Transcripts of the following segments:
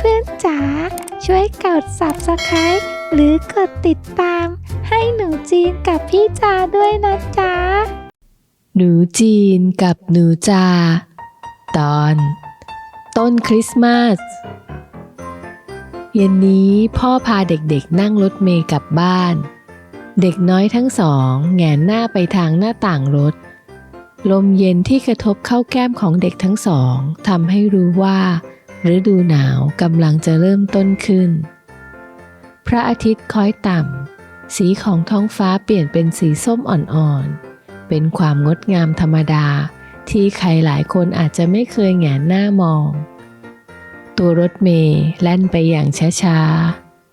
พื่อนๆจ๋าช่วยกด subscribe หรือกดติดตาม ให้หนูจีนกับพี่จาด้วยนะจ๊ะ หนูจีนกับหนูจา ตอน ต้นคริสต์มาสเย็นนี้พ่อพาเด็กๆนั่งรถเมล์กลับบ้าน เด็กน้อยทั้งสองแงนหน้าไปทางหน้าต่างรถ ลมเย็นที่กระทบเข้าแก้มของเด็กทั้งสองทำให้รู้ว่า ฤดูหนาวกำลังจะเริ่มต้นขึ้น พระอาทิตย์คล้อยต่ำ สีของท้องฟ้าเปลี่ยนเป็นสีส้มอ่อนๆ เป็นความงดงามธรรมดาที่ใครหลายคนอาจจะไม่เคยแหงนหน้ามอง ตัวรถเมล์แล่นไปอย่างช้า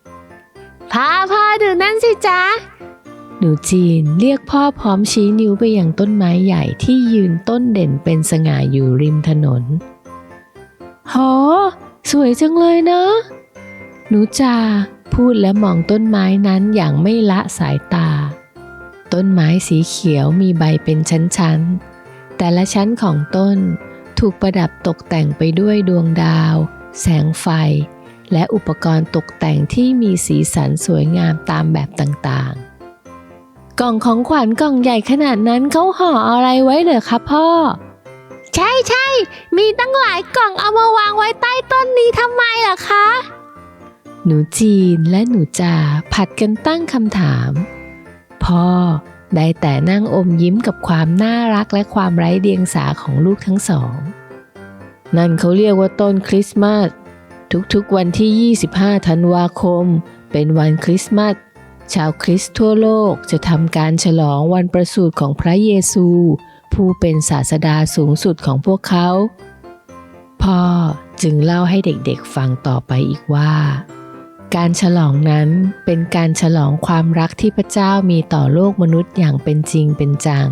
ๆ พ่อพ่อดูนั่นสิจ๊ะ หนูจีนเรียกพ่อพร้อมชี้นิ้วไปยังต้นไม้ใหญ่ที่ยืนต้นเด่นเป็นสง่าอยู่ริมถนน โหสวยจังเลยเนะ หนูจาพูดและมองต้นไม้นั้นอย่างไม่ละสายตา ต้นไม้สีเขียวมีใบเป็นชั้นๆ แต่ละชั้นของต้นถูกประดับตกแต่งไปด้วยดวงดาว แสงไฟ และอุปกรณ์ตกแต่งที่มีสีสันสวยงามตามแบบต่างๆ กล่องของขวัญกล่องใหญ่ขนาดนั้นเขาห่ออะไรไว้เหรอคะพ่อ ใช่ใช่ มีตั้งหลายกล่องเอามาวางไว้ใต้ต้นนี้ทำไมล่ะคะ หนูจีนและหนูจาผัดกันตั้งคำถาม พ่อได้แต่นั่งอมยิ้มกับความน่ารักและความไร้เดียงสาของลูกทั้งสอง นั่นเขาเรียกว่าต้นคริสต์มาสทุกๆวันที่ 25 ธันวาคม เป็นวันคริสต์มาสชาวคริสต์ทั่วโลกจะทำการฉลองวันประสูติของพระเยซู ผู้เป็นศาสดาสูงสุดของพวกเขา พ่อจึงเล่าให้เด็กๆฟังต่อไปอีกว่า การฉลองนั้นเป็นการฉลองความรักที่พระเจ้ามีต่อโลกมนุษย์อย่างเป็นจริงเป็นจัง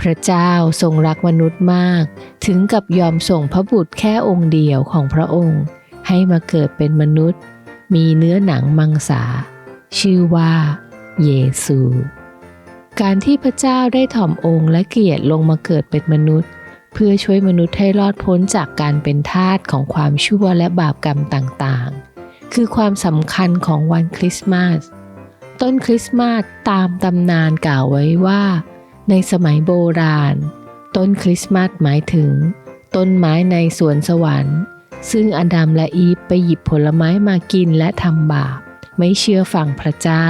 พระเจ้าทรงรักมนุษย์มาก ถึงกับยอมส่งพระบุตรแค่องค์เดียวของพระองค์ ให้มาเกิดเป็นมนุษย์ มีเนื้อหนังมังสาชื่อว่า เยซู การที่พระเจ้าได้ถ่อมองค์และเกียรติลงมาเกิดเป็นมนุษย์ เพื่อช่วยมนุษย์ให้รอดพ้นจากการเป็นทาสของความชั่วและบาปกรรมต่างๆ คือความสำคัญของวันคริสต์มาส ต้นคริสต์มาสตามตำนานกล่าวไว้ว่า ในสมัยโบราณ ต้นคริสต์มาสหมายถึง ต้นไม้ในสวนสวรรค์ ซึ่งอดัมและอีฟไปหยิบผลไม้มากินและทำบาป ไม่เชื่อฟังพระเจ้า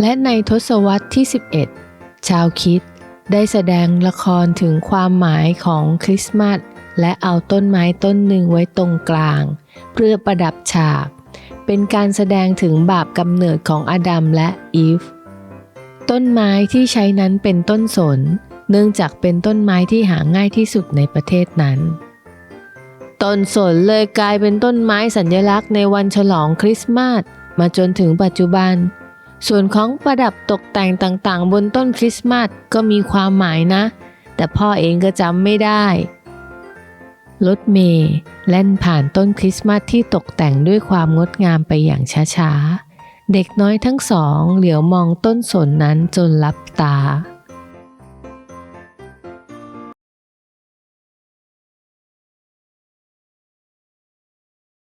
และในทศวรรษที่ 11 ชาวคิดได้แสดงละครถึงความหมายของคริสต์มาสและเอาต้นไม้ต้นหนึ่งไว้ตรงกลาง เพื่อประดับฉาก เป็นการแสดงถึงบาปกำเนิดของอดัมและอีฟ ต้นไม้ที่ใช้นั้นเป็นต้นสน เนื่องจากเป็นต้นไม้ที่หาง่ายที่สุดในประเทศนั้น ต้นสนเลยกลายเป็นต้นไม้สัญลักษณ์ในวันฉลองคริสต์มาสมาจนถึงปัจจุบัน ส่วนของประดับตกแต่งต่างๆ บนต้นคริสต์มาสก็มีความหมายนะ แต่พ่อเองก็จำไม่ได้ รถเมย์แล่นผ่านต้นคริสต์มาสที่ตกแต่งด้วยความงดงามไปอย่างช้าๆ เด็กน้อยทั้งสองเหลียวมองต้นสนนั้นจนลับตา